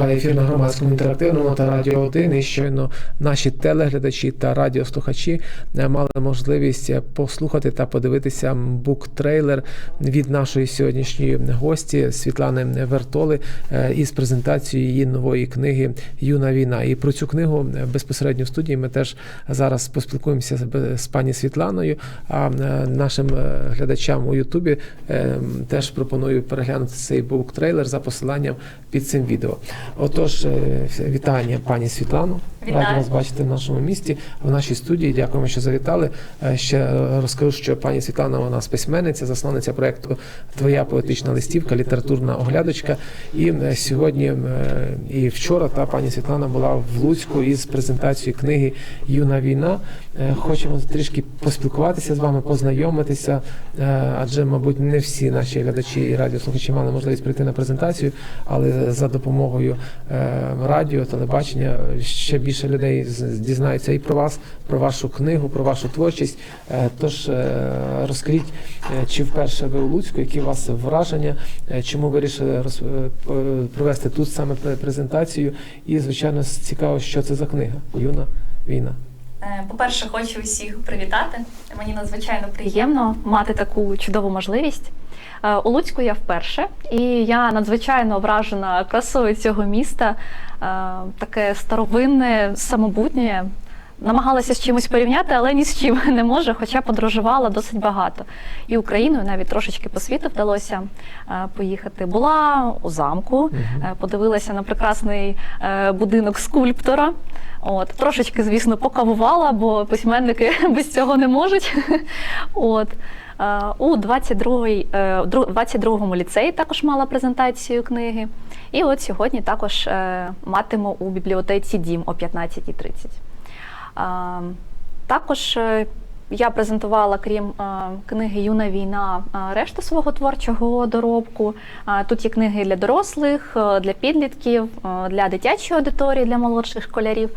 Триває ефір на громадському інтерактивному та радіо 1. І щойно наші телеглядачі та радіослухачі е, мали можливість е, послухати та подивитися буктрейлер від нашої сьогоднішньої гості Світлани Вертоли е, із презентацією її нової книги Юна війна. І про цю книгу безпосередньо в студії ми теж зараз поспілкуємося з- пані Світланою. А нашим глядачам у Ютубі теж пропоную переглянути цей буктрейлер за посиланням під цим відео. Отож, е, вітання пані Світлану. Раді вас бачити в нашому місті, в нашій студії. Дякуємо, що завітали. Е, Ще розкажу, що пані Світлана у нас письменниця, засновниця проєкту Твоя поетична листівка, літературна оглядочка. І е, сьогодні і вчора та пані Світлана була в Луцьку із презентацією книги Юна війна. Хочемо трішки поспілкуватися з вами, познайомитися, адже, мабуть, не всі наші глядачі і радіослухачі мали можливість прийти на презентацію, але за допомогою радіо, телебачення ще більше людей дізнаються і про вас, про вашу книгу, про вашу творчість. Е, Тож е, розкажіть, е, чи вперше ви у Луцьку, які у вас враження, е, чому вирішили е, п- провести тут саме презентацію? І, звичайно, цікаво, що це за книга Юна війна. Е, По-перше, хочу усіх привітати. Мені надзвичайно приємно мати таку чудову можливість. Е, У Луцьку я вперше, і я надзвичайно вражена красою цього міста, Е, таке старовинне, самобутнє. Намагалася з чимось порівняти, але ні з чим не можу, хоча подорожувала досить багато. І Україною навіть трошечки по світу вдалося е, поїхати. Була у замку, е, подивилася на прекрасний е, будинок скульптора. От, трошечки, звісно, покавувала, бо письменники без цього не можуть. От. У 22-й, е, дру- 22-му ліцеї також мала презентацію книги. І от сьогодні також матиму у бібліотеці Дім о 15.30. Також е, я презентувала, крім е, книги Юна війна, е, решту свого творчого доробку. Тут є книги для дорослих, для підлітків, для дитячої аудиторії, для молодших школярів.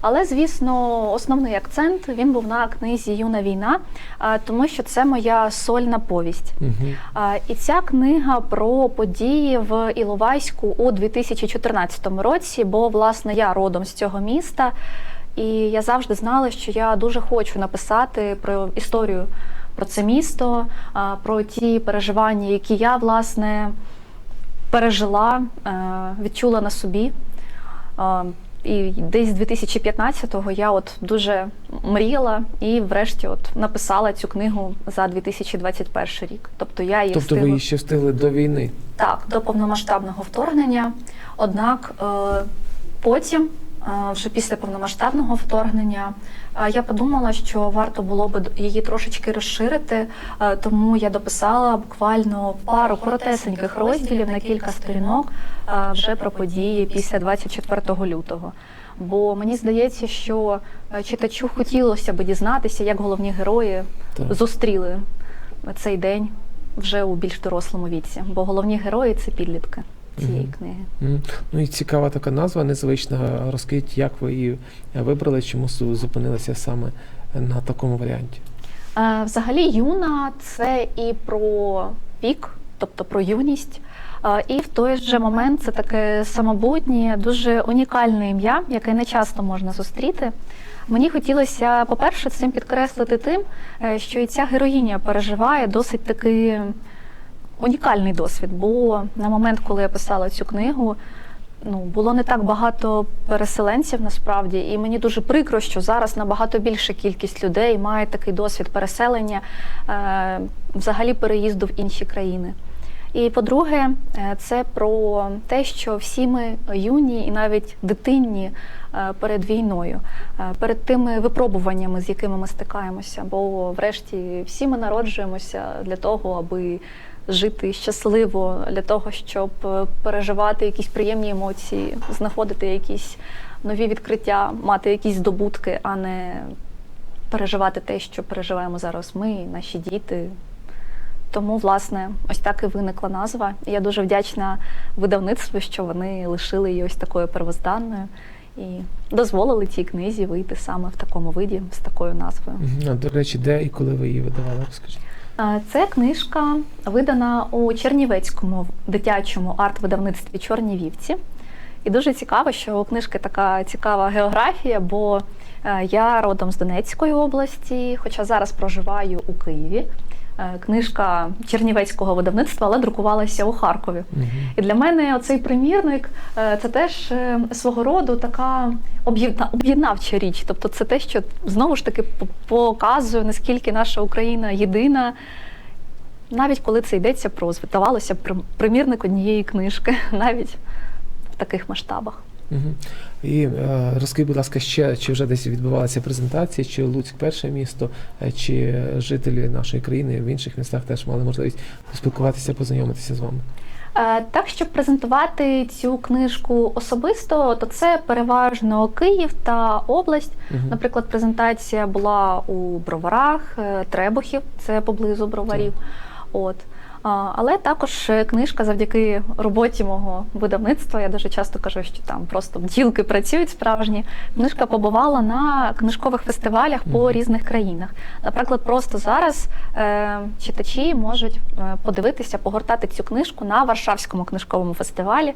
Але, звісно, основний акцент він був на книзі Юна війна, тому що це моя сольна повість. А, І ця книга про події в Іловайську у 2014 році, бо власне я родом з цього міста, і я завжди знала, що я дуже хочу написати про історію про це місто, про ті переживання, які я власне пережила, е, відчула на собі. І десь з 2015-го я от дуже мріяла і, врешті, от написала цю книгу за 2021 рік. Тобто я її Тобто встигла... ви її ще встигли до війни. Так, до повномасштабного вторгнення. Однак е, потім, вже після повномасштабного вторгнення, е, я подумала, що варто було би її трошечки розширити, е, тому я дописала буквально пару коротесеньких розділів на кілька сторінок е, вже про події після 24 лютого. Бо мені здається, що е, читачу хотілося би дізнатися, як головні герої Так. зустріли цей день вже у більш дорослому віці, бо головні герої це підлітки цієї книги. Ну і цікава така назва незвична. Розкажіть, як ви її вибрали, чому зупинилися саме на такому варіанті? Е, Взагалі, юна це і про вік, тобто про юність. І в той же момент це таке самобутнє, дуже унікальне ім'я, яке не часто можна зустріти. Мені хотілося, по-перше, цим підкреслити тим, е, що і ця героїня переживає досить таки унікальний досвід. Бо на момент, коли я писала цю книгу, ну було не так багато переселенців насправді, і мені дуже прикро, що зараз набагато більша кількість людей має такий досвід переселення, е, взагалі переїзду в інші країни. І по-друге, е, це про те, що всі ми юні і навіть дитинні е, перед війною, е, перед тими випробуваннями, з якими ми стикаємося. Бо, врешті, всі ми народжуємося для того, аби жити щасливо, для того, щоб е, переживати якісь приємні емоції, знаходити якісь нові відкриття, мати якісь здобутки, а не переживати те, що переживаємо зараз ми, наші діти. Тому, власне, ось так і виникла назва. Я дуже вдячна видавництву, що вони лишили її ось такою первозданною і дозволили цій книзі вийти саме в такому виді, з такою назвою. До речі, де і коли ви її видавали? Розкажіть. Це книжка видана у Чернівецькому дитячому арт-видавництві Чорні вівці. І дуже цікаво, що у книжки така цікава географія, бо е, я родом з Донецької області, хоча зараз проживаю у Києві. Е, Книжка Чернівецького видавництва, але друкувалася у Харкові. Мгм. І для мене оцей примірник е, це теж е, свого роду така об'єдна- об'єднавча річ. Тобто це те, що знову ж таки показує, наскільки наша Україна єдина. Навіть коли це йдеться про, здавалося, примірник однієї книжки, навіть в таких масштабах. Мгм. І е, розкажіть, будь ласка, ще чи вже десь відбувалися презентації, чи Луцьк перше місто, е, чи жителі нашої країни в інших містах теж мали можливість спілкуватися, познайомитися з вами? Е, Так, щоб презентувати цю книжку особисто, то це переважно Київ та область. Мгм. Наприклад, презентація була у Броварах, Требухів, це поблизу Броварів. От. Але також е, книжка завдяки роботі мого видавництва. Я дуже часто кажу, що там просто бджілки працюють справжні. Книжка побувала на книжкових фестивалях по різних країнах. Наприклад, просто зараз е, читачі можуть е, подивитися, погортати цю книжку на Варшавському книжковому фестивалі.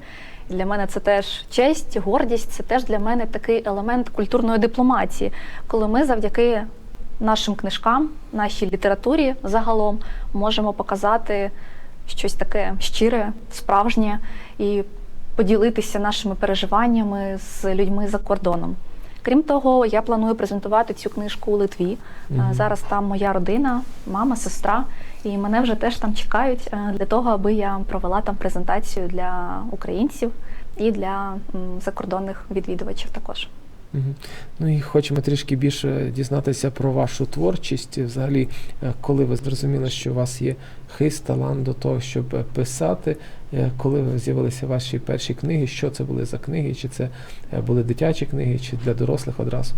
Для мене це теж честь, гордість. Це теж для мене такий елемент культурної дипломатії, коли ми завдяки нашим книжкам, нашій літературі загалом можемо показати щось таке щире, справжнє і поділитися нашими переживаннями з людьми за кордоном. Крім того, я планую презентувати цю книжку у Литві. Мгм. Зараз там моя родина, мама, сестра, і мене вже теж там чекають е, для того, аби я провела там презентацію для українців і для закордонних відвідувачів також. Ну і хочемо трішки більше дізнатися про вашу творчість. Взагалі, е, коли ви зрозуміли, що у вас є хист, талант до того, щоб е, писати, е, коли з'явилися ваші перші книги, що це були за книги? Чи це були дитячі книги, чи для дорослих одразу?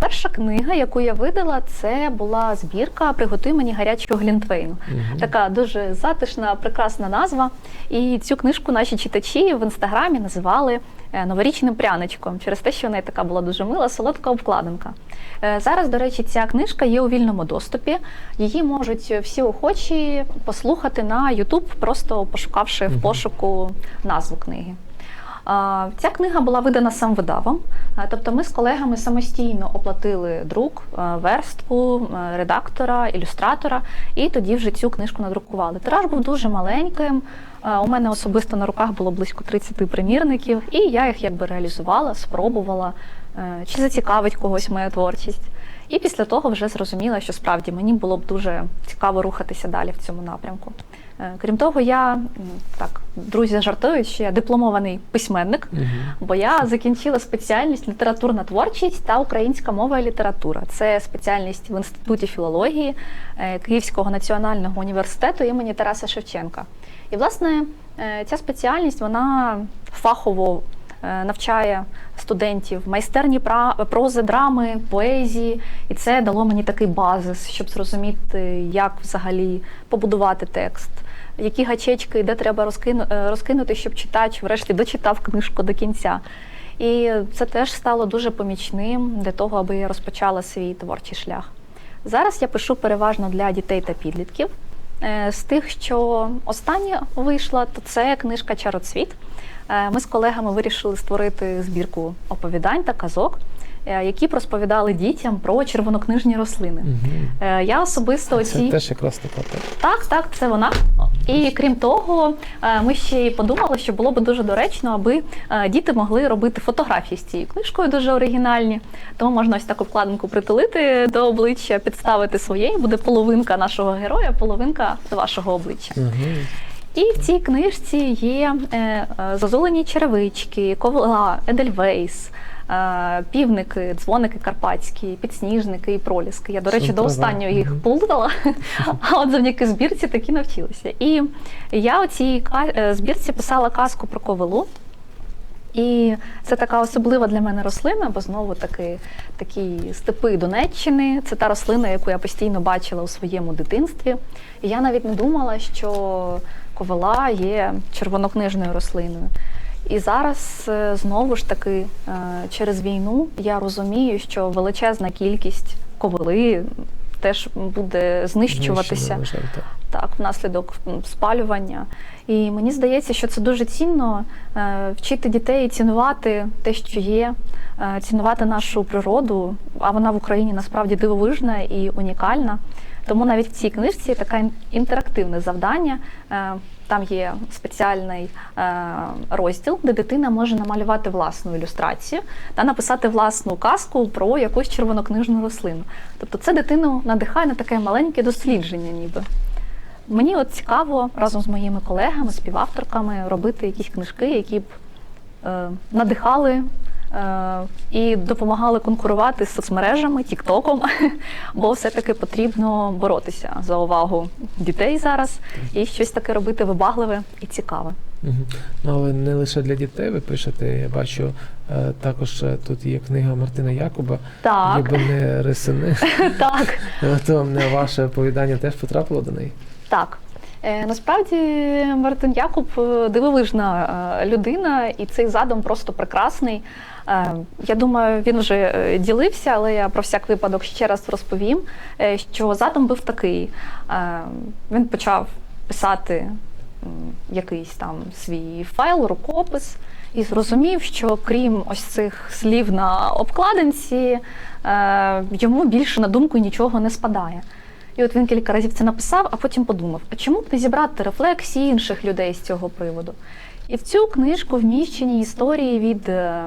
Перша книга, яку я видала, це була збірка Приготуй мені гарячого глінтвейну. Мгм. Така дуже затишна, прекрасна назва. І цю книжку наші читачі в інстаграмі називали новорічним пряничком через те, що в неї така була дуже мила, солодка обкладинка. Е, Зараз, до речі, ця книжка є у вільному доступі. Її можуть всі охочі послухати на YouTube, просто пошукавши в пошуку назву книги. Ця книга була видана самвидавом, А, тобто ми з колегами самостійно оплатили друк, верстку, редактора, ілюстратора, і тоді вже цю книжку надрукували. Тираж був дуже маленьким. У мене особисто на руках було близько 30 примірників, і я їх якби реалізувала, спробувала, е, чи зацікавить когось моя творчість. І після того вже зрозуміла, що справді мені було б дуже цікаво рухатися далі в цьому напрямку. Е, Крім того, я так, друзі жартують, що я дипломований письменник, угу. бо я закінчила спеціальність літературна творчість та українська мова і література. Це спеціальність в інституті філології е, Київського національного університету імені Тараса Шевченка. І власне е, ця спеціальність вона фахово навчає студентів майстерні прози, драми, поезії, і це дало мені такий базис, щоб зрозуміти, як взагалі побудувати текст. Які гачечки, де треба е, розкинути, щоб читач врешті дочитав книжку до кінця. І це теж стало дуже помічним для того, аби я розпочала свій творчий шлях. Зараз я пишу переважно для дітей та підлітків. Е, З тих, що останнє вийшла, то це книжка Чароцвіт. Е, Ми з колегами вирішили створити збірку оповідань та казок, які б розповідали дітям про червонокнижні рослини. Е, Я особисто Це оці теж якраз така так. так, це вона. І крім того, е, ми ще й подумали, що було б дуже доречно, аби е, діти могли робити фотографії з цією книжкою, дуже оригінальні. Тому можна ось таку вкладинку притулити до обличчя, підставити своє, і буде половинка нашого героя, половинка вашого обличчя. Мгм. І в цій книжці є е, е, зазулені черевички, ковла, едельвейс. Е, Півники, дзвоники карпатські, підсніжники і проліски. Я, до речі, до Супер, останнього їх мгм. плутала, а от завдяки збірці таки навчилася. І я у цій е, збірці писала казку про ковилу. І це така особлива для мене рослина, бо знову таки такі степи Донеччини. Це та рослина, яку я постійно бачила у своєму дитинстві. І я навіть не думала, що ковила є червонокнижною рослиною. І зараз е, знову ж таки е, через війну я розумію, що величезна кількість ковили теж буде знищуватися. Знищено, так. так, внаслідок спалювання. І мені здається, що це дуже цінно е, вчити дітей цінувати те, що є, е, цінувати нашу природу. А вона в Україні насправді дивовижна і унікальна. Тому навіть в цій книжці таке інтерактивне завдання. Е, Там є спеціальний розділ, де дитина може намалювати власну ілюстрацію та написати власну казку про якусь червонокнижну рослину. Тобто це дитину надихає на таке маленьке дослідження, ніби. Мені от цікаво разом з моїми колегами, співавторками робити якісь книжки, які б е, надихали е, і допомагали конкурувати з соцмережами, тіктоком, бо все-таки потрібно боротися за увагу дітей зараз і щось таке робити вибагливе і цікаве. Мгм. Ну, але не лише для дітей ви пишете. Я бачу, е, також е, тут є книга Мартина Якуба Так, Єбене рисини. так. То е, ваше оповідання теж потрапило до неї. Так. Е, Насправді Мартин Якуб е, дивовижна е, людина, і цей задум просто прекрасний. Я думаю, він вже ділився, але я про всяк випадок ще раз розповім, що задум був такий. Він почав писати якийсь там свій файл, рукопис, і зрозумів, що крім ось цих слів на обкладинці, йому більше на думку нічого не спадає. І от він кілька разів це написав, а потім подумав: а чому б не зібрати рефлексії інших людей з цього приводу? І в цю книжку вміщені історії від е,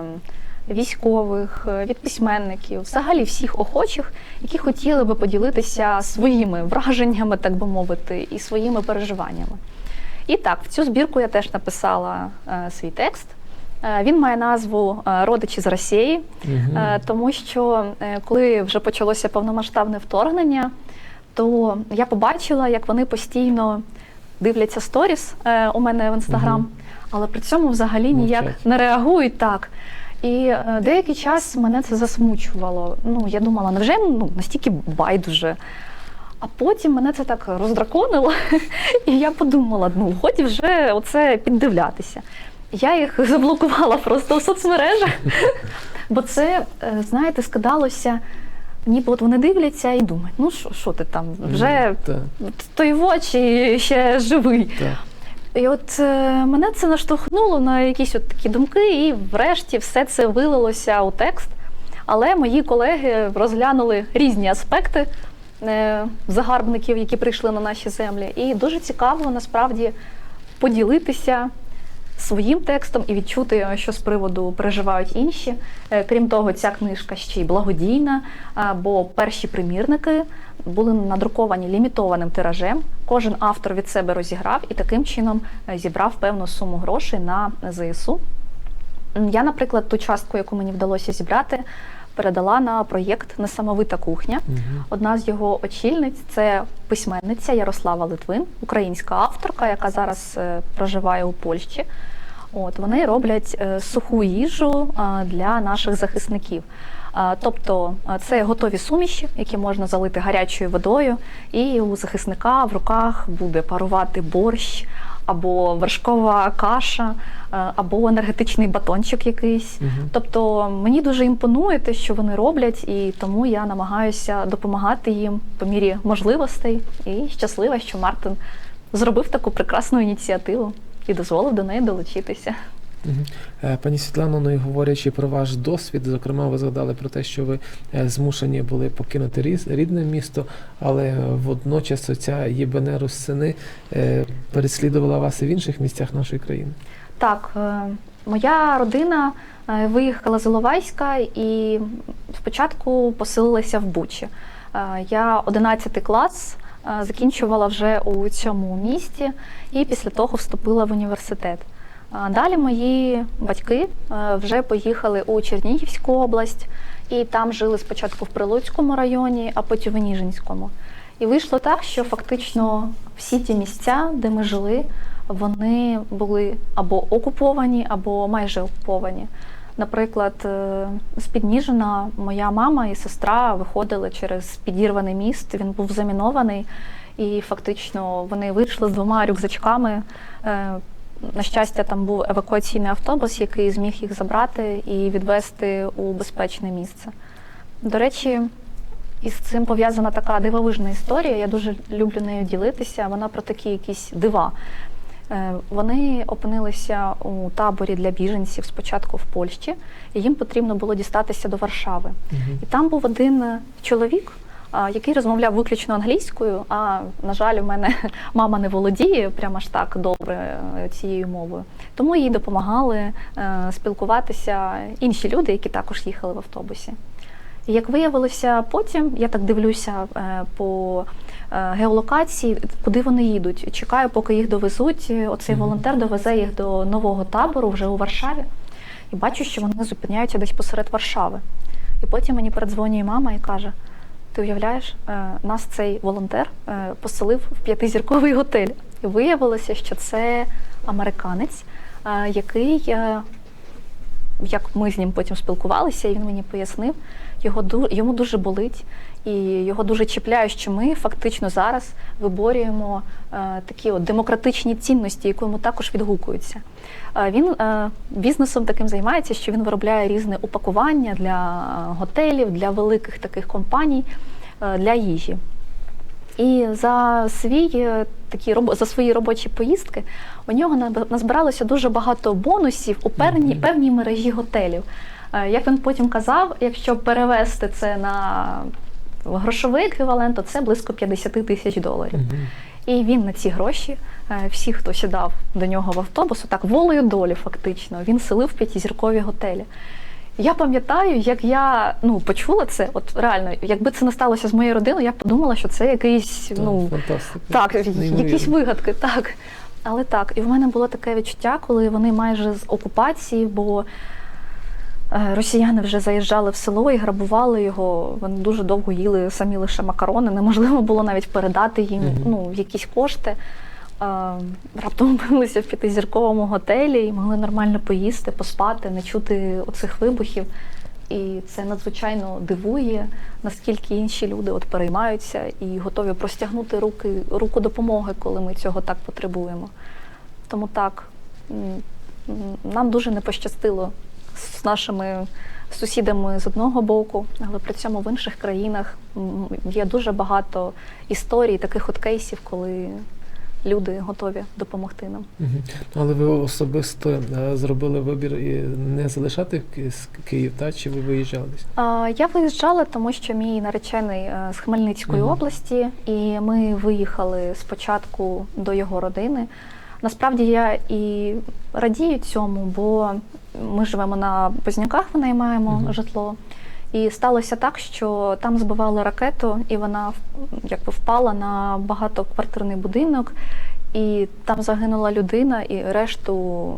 військових, е, від письменників, взагалі всіх охочих, які хотіли би поділитися своїми враженнями, так би мовити, і своїми переживаннями. І так, в цю збірку я теж написала е, свій текст. Він має назву Родичі з Росії. Е, тому що коли вже почалося повномасштабне вторгнення, то я побачила, як вони постійно дивляться сторіс е, у мене в інстаграм, Мгм. але при цьому взагалі ніяк Мовчать. не реагують так. І е, деякий час мене це засмучувало. Ну, я думала, невже ну, настільки байдуже. А потім мене це так роздраконило, і я подумала: ну, годі вже оце піддивлятися. Я їх заблокувала просто в соцмережах, бо це, е, знаєте, скидалося, ніби от вони дивляться і думають, ну що, ти там, вже Так, той в очі ще живий. так. І от е, мене це наштовхнуло на якісь от такі думки, і врешті все це вилилося у текст. Але мої колеги розглянули різні аспекти е, загарбників, які прийшли на наші землі. І дуже цікаво насправді поділитися своїм текстом і відчути, що з приводу переживають інші. Е, Крім того, ця книжка ще й благодійна, бо перші примірники були надруковані лімітованим тиражем. Кожен автор від себе розіграв і таким чином е, зібрав певну суму грошей на ЗСУ. Я, наприклад, ту частку, яку мені вдалося зібрати, передала на проєкт Несамовита кухня. Угу. Одна з його очільниць це письменниця Ярослава Литвин, українська авторка, яка зараз е, проживає у Польщі. От вони роблять е, суху їжу для наших захисників. Тобто це готові суміші, які можна залити гарячою водою, і у захисника в руках буде парувати борщ або вершкова каша, або енергетичний батончик якийсь. Мгм. Тобто мені дуже імпонує те, що вони роблять, і тому я намагаюся допомагати їм по мірі можливостей. І щаслива, що Мартин зробив таку прекрасну ініціативу і дозволив до неї долучитися. Е, Пані Світлано, ну і говорячи про ваш досвід, зокрема, ви згадали про те, що ви е, змушені були покинути різ- рідне місто, але водночас оця єбене Руссини е, переслідувала вас і в інших місцях нашої країни. Так, моя родина виїхала з Іловайська і спочатку поселилася в Бучі. Я 11 клас закінчувала вже у цьому місті і після того вступила в університет. Далі мої батьки е, вже поїхали у Чернігівську область і там жили спочатку в Прилуцькому районі, а потім в Ніжинському. І вийшло так, що фактично всі ті місця, де ми жили, вони були або окуповані, або майже окуповані. Наприклад, е, з Підніжина моя мама і сестра виходили через підірваний міст. Він був замінований, і фактично вони вийшли з двома рюкзачками. На щастя, там був евакуаційний автобус, який зміг їх забрати і відвести у безпечне місце. До речі, І з цим пов'язана така дивовижна історія. Я дуже люблю нею ділитися. Вона про такі якісь дива. Е, Вони опинилися у таборі для біженців спочатку в Польщі, і їм потрібно було дістатися до Варшави. І там був один чоловік, який розмовляв виключно англійською. А на жаль, у мене мама не володіє прямо ж так добре е, цією мовою. Тому їй допомагали е, спілкуватися інші люди, які також їхали в автобусі. І як виявилося потім, я так дивлюся е, по геолокації, куди вони їдуть. Чекаю, поки їх довезуть. Оцей волонтер довезе їх до нового табору вже у Варшаві. І бачу, що вони зупиняються десь посеред Варшави. І потім мені передзвонює мама і каже: Ти уявляєш, е, нас цей волонтер е, поселив в п'ятизірковий готель. І виявилося, що це американець, е, який, як ми з ним потім спілкувалися, і він мені пояснив, його йому дуже болить, і його дуже чіпляє, що ми фактично зараз виборюємо е, такі от демократичні цінності, які йому також відгукуються. Е, Він е, бізнесом таким займається, що він виробляє різне упакування для готелів, для великих таких компаній, е, для їжі. І за свій такі за свої робочі поїздки у нього назбиралося дуже багато бонусів у певній, певній мережі готелів. Як він потім казав, якщо перевести це на грошовий еквівалент, то це близько 50 тисяч доларів. І він на ці гроші, е, всі, хто сідав до нього в автобус, так волею долі, фактично, він селив п'ятизіркові готелі. Я пам'ятаю, як я ну, почула це, от реально, якби це не сталося з моєю родиною, я б подумала, що це якийсь ну, так, якісь вигадки, так. Але так, і в мене було таке відчуття, коли вони майже з окупації, бо росіяни вже заїжджали в село і грабували його. Вони дуже довго їли самі лише макарони. Неможливо було навіть передати їм Мгм. ну, якісь кошти. Е, Раптом опинилися в п'ятизірковому готелі і могли нормально поїсти, поспати, не чути оцих вибухів. І це надзвичайно дивує, наскільки інші люди от переймаються і готові простягнути руки, руку допомоги, коли ми цього так потребуємо. Тому так, нам дуже не пощастило з нашими сусідами з одного боку, але при цьому в інших країнах є дуже багато історій, таких от кейсів, коли люди готові допомогти нам. Ну, Але ви особисто е, зробили вибір і не залишати Ки- Київ, та чи ви виїжджали Я виїжджала, тому що мій наречений е, з Хмельницької Мгм. області, і ми виїхали спочатку до його родини. Насправді я і радію цьому, бо ми живемо на Позняках, винаймаємо Мгм. житло. І сталося так, що там збивали ракету, і вона якби впала на багатоквартирний будинок, і там загинула людина, і решту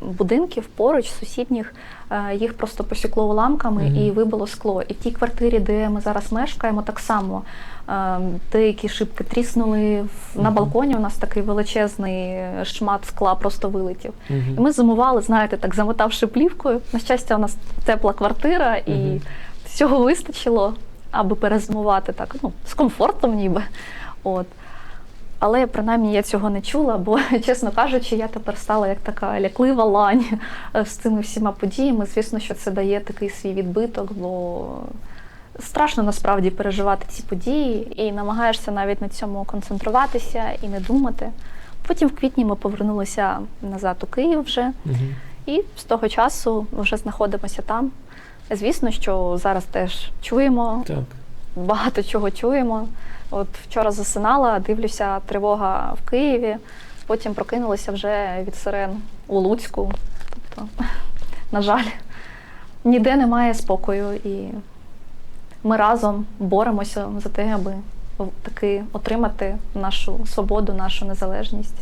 будинків поруч, сусідніх, е, їх просто посікло уламками Мгм. і вибило скло. І в тій квартирі, де ми зараз мешкаємо, так само деякі шибки тріснули. На балконі у нас такий величезний шмат скла просто вилетів. І ми зимували, знаєте, так замотавши плівкою. На щастя, у нас тепла квартира, і всього вистачило, аби перезимувати так, ну, з комфортом ніби. От. Але принаймні я цього не чула, бо, чесно кажучи, я тепер стала як така ляклива лань е, з цими всіма подіями. Звісно, що це дає такий свій відбиток, бо страшно насправді переживати ці події, і намагаєшся навіть на цьому концентруватися і не думати. Потім в квітні ми повернулися назад у Київ вже. І з того часу вже знаходимося там. Звісно, що зараз теж чуємо, Так. багато чого чуємо. От вчора засинала, дивлюся, тривога в Києві, потім прокинулася вже від сирен у Луцьку. Тобто, на жаль, ніде немає спокою, і ми разом боремося за те, аби таки отримати нашу свободу, нашу незалежність.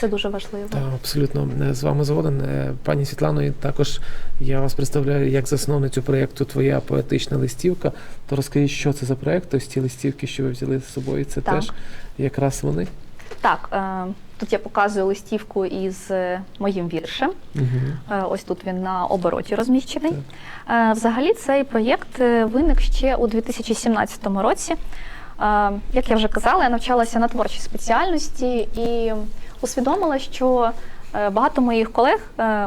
Це дуже важливо. Так, абсолютно е, з вами згоден. Е, Пані Світлано, і також я вас представляю як засновницю проєкту Твоя поетична листівка. То розкажіть, що це за проєкт? Ось ці листівки, що ви взяли з собою, це Так. теж якраз вони. Так, е, тут я показую листівку із е, моїм віршем. Угу. Ось тут він на обороті розміщений. Е, Взагалі, цей проєкт виник ще у 2017 році. Як я вже казала, я навчалася на творчій спеціальності і усвідомила, що багато моїх колег,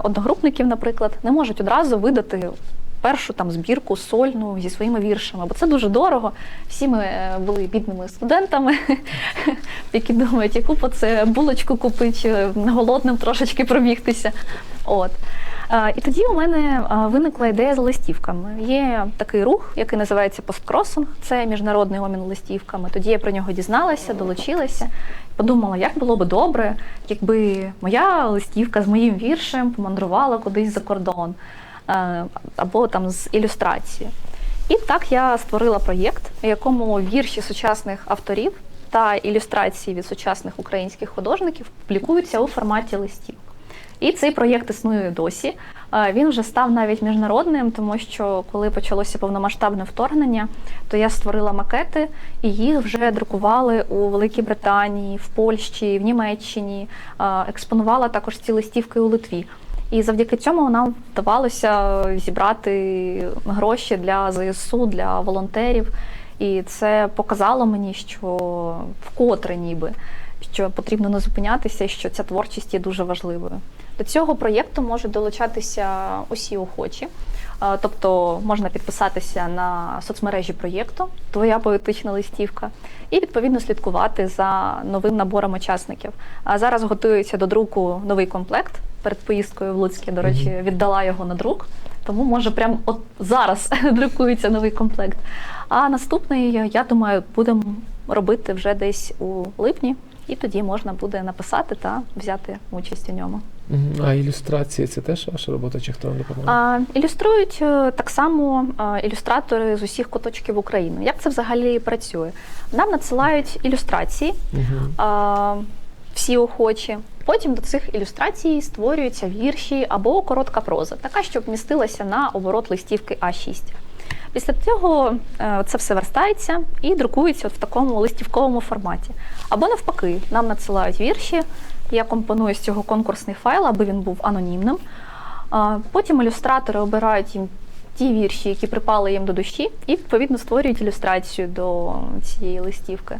одногрупників, наприклад, не можуть одразу видати першу там збірку сольну зі своїми віршами, бо це дуже дорого. Всі ми е, були бідними студентами, які думають, яку по це булочку купити, голодним трошечки пробігтися. От. І тоді у мене е, виникла ідея з листівками. Є такий рух, який називається посткросинг, це міжнародний обмін листівками. Тоді я про нього дізналася, долучилася. Подумала, як було би добре, якби моя листівка з моїм віршем помандрувала кудись за кордон або там з ілюстрації. І так я створила проєкт, в якому вірші сучасних авторів та ілюстрації від сучасних українських художників публікуються у форматі листів. І цей проєкт існує досі. Е, Він вже став навіть міжнародним, тому що коли почалося повномасштабне вторгнення, то я створила макети, і їх вже друкували у Великій Британії, в Польщі, в Німеччині. Е, Експонувала також ці листівки у Литві. І завдяки цьому нам вдавалося зібрати гроші для ЗСУ, для волонтерів. І це показало мені, що вкотре ніби що потрібно не зупинятися, що ця творчість є дуже важливою. До цього проєкту можуть долучатися усі охочі. Е, Тобто можна підписатися на соцмережі проєкту Твоя поетична листівка і відповідно слідкувати за новим набором учасників. А зараз готується до друку новий комплект. Перед поїздкою в Луцьке, до речі, віддала його на друк. Тому може прямо от зараз друкується новий комплект. А наступний, я думаю, будемо робити вже десь у липні, і тоді можна буде написати та взяти участь у ньому. А ілюстрації це теж ваша робота, чи хто вам допомагає? А, ілюструють е, так само а, ілюстратори з усіх куточків України. Як це взагалі працює? Нам надсилають ілюстрації, а, всі охочі. Потім до цих ілюстрацій створюються вірші або коротка проза, така, щоб вмістилася на оборот листівки А6. Після цього е, це все верстається і друкується от в такому листівковому форматі. Або навпаки, нам надсилають вірші, я компоную з цього конкурсний файл, аби він був анонімним. Потім ілюстратори обирають їм ті вірші, які припали їм до душі, і відповідно створюють ілюстрацію до цієї листівки,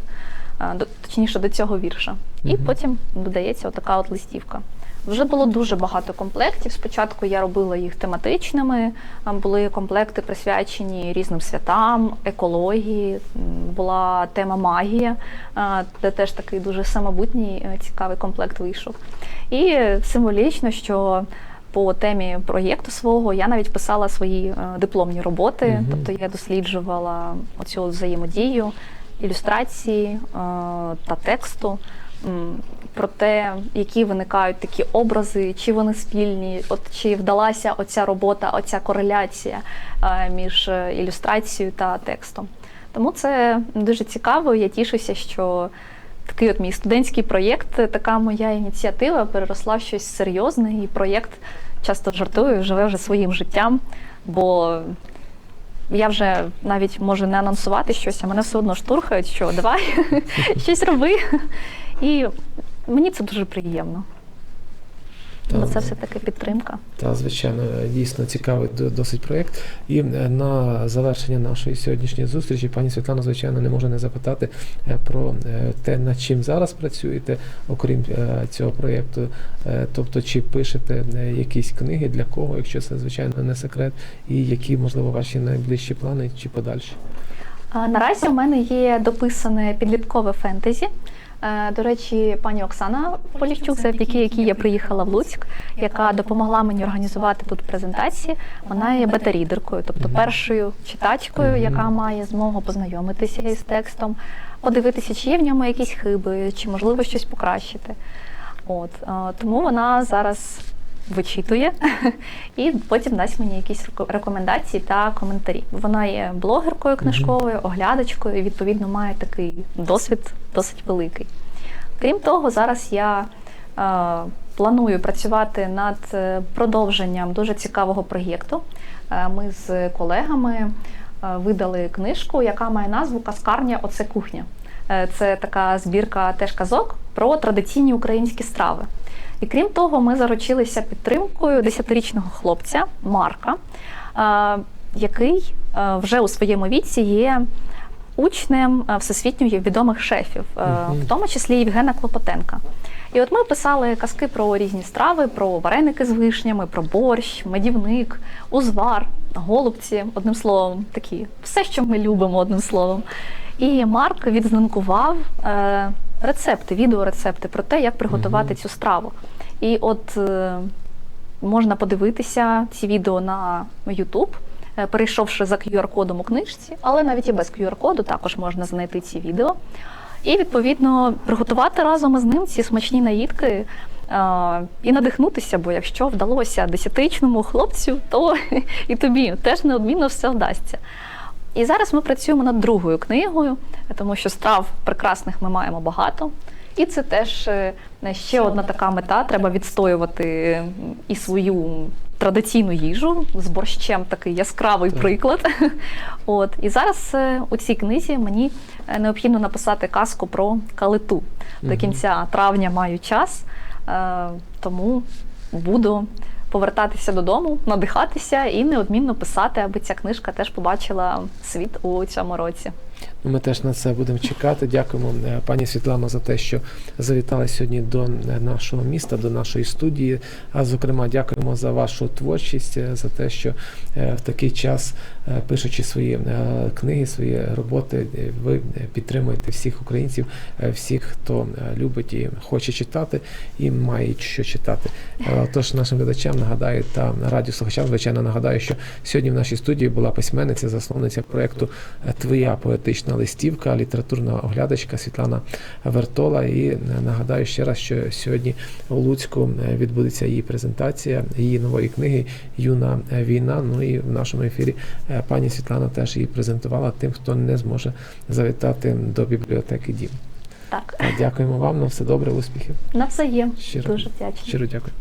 до, точніше до цього вірша. І Мгм. потім додається отака от листівка. Вже було дуже багато комплектів. Спочатку я робила їх тематичними. а, Були комплекти присвячені різним святам, екології. Була тема магія, де теж такий дуже самобутній е, цікавий комплект вийшов. І символічно, що по темі проєкту свого я навіть писала свої е, дипломні роботи, Мгм. тобто я досліджувала оцю взаємодію ілюстрації е, та тексту. Про те, які виникають такі образи, чи вони спільні, от чи вдалася оця робота, оця кореляція е, між е, ілюстрацією та текстом. Тому це дуже цікаво. Я тішуся, що такий от мій студентський проєкт, така моя ініціатива переросла в щось серйозне, і проєкт часто жартую, живе вже своїм життям, бо я вже навіть можу не анонсувати щось, а мене все одно штурхають, що давай щось роби. І мені це дуже приємно. Бо це все-таки підтримка. Та, звичайно, дійсно цікавий до- досить проєкт. І е, на завершення нашої сьогоднішньої зустрічі пані Світлана, звичайно, не може не запитати е, про е, те, над чим зараз працюєте, окрім цього проєкту. Тобто, чи пишете якісь книги, для кого, якщо це, звичайно, не секрет, і які, можливо, ваші найближчі плани чи подальші? Наразі у мене є дописане підліткове фентезі. Е, До речі, пані Оксана Поліщук, завдяки якій я приїхала в Луцьк, яка допомогла мені організувати тут презентації. Вона є бета-рідеркою, тобто першою читачкою, яка має змогу познайомитися із текстом, подивитися, чи є в ньому якісь хиби, чи можливо щось покращити. От е, тому вона зараз вичитує і потім дасть мені якісь рекомендації та коментарі. Вона є блогеркою книжковою, оглядачкою, і відповідно має такий досвід досить великий. Крім того, зараз я е, планую працювати над е, продовженням дуже цікавого проєкту. Е, ми з колегами е, видали книжку, яка має назву Каскарня Оце кухня. Е, Це така збірка теж казок про традиційні українські страви. І крім того, ми заручилися підтримкою 10-річного хлопця Марка, е, який е, вже у своєму віці є учнем е, всесвітньо відомих шефів, в тому числі Євгена Клопотенка. І от ми писали казки про різні страви, про вареники з вишнями, про борщ, медівник, узвар, голубці, одним словом, такі все, що ми любимо, одним словом. І Марк відзнанкував рецепти, відеорецепти про те, як приготувати Мгм. цю страву. І от е, можна подивитися ці відео на YouTube, е, перейшовши за QR-кодом у книжці, але навіть і без QR-коду також можна знайти ці відео. І відповідно приготувати разом із ним ці смачні наїдки е, і надихнутися, бо якщо вдалося десятирічному хлопцю, то і тобі теж неодмінно все вдасться. І зараз ми працюємо над другою книгою, тому що страв прекрасних ми маємо багато. І це теж е, ще одна така мета. Треба відстоювати і свою традиційну їжу з борщем такий яскравий Так. приклад. От і зараз е, у цій книзі мені е, необхідно написати казку про калиту. До кінця травня маю час, тому буду повертатися додому, надихатися і неодмінно писати, аби ця книжка теж побачила світ у цьому році. Ми теж на це будемо чекати. Дякуємо е, пані Світлано за те, що завітали сьогодні до е, нашого міста, до нашої студії. А зокрема, дякуємо за вашу творчість, е, за те, що в такий час, пишучи свої книги, свої роботи, ви підтримуєте всіх українців, всіх, хто любить і хоче читати, і має що читати. Тож нашим глядачам нагадаю та радіослухачам, звичайно, нагадаю, що сьогодні в нашій студії була письменниця, засновниця проєкту Твоя поетична листівка, літературна оглядачка Світлана Вертола. І нагадаю ще раз, що сьогодні у Луцьку е, відбудеться її презентація її нової книги Юна війна. Ну і в нашому ефірі е, пані Світлана теж її презентувала тим, хто не зможе завітати до бібліотеки Дім. Так, Е, Дякуємо вам, на все добре, успіхів. на все є. Щиро, Дуже вдячна. щиро дякую.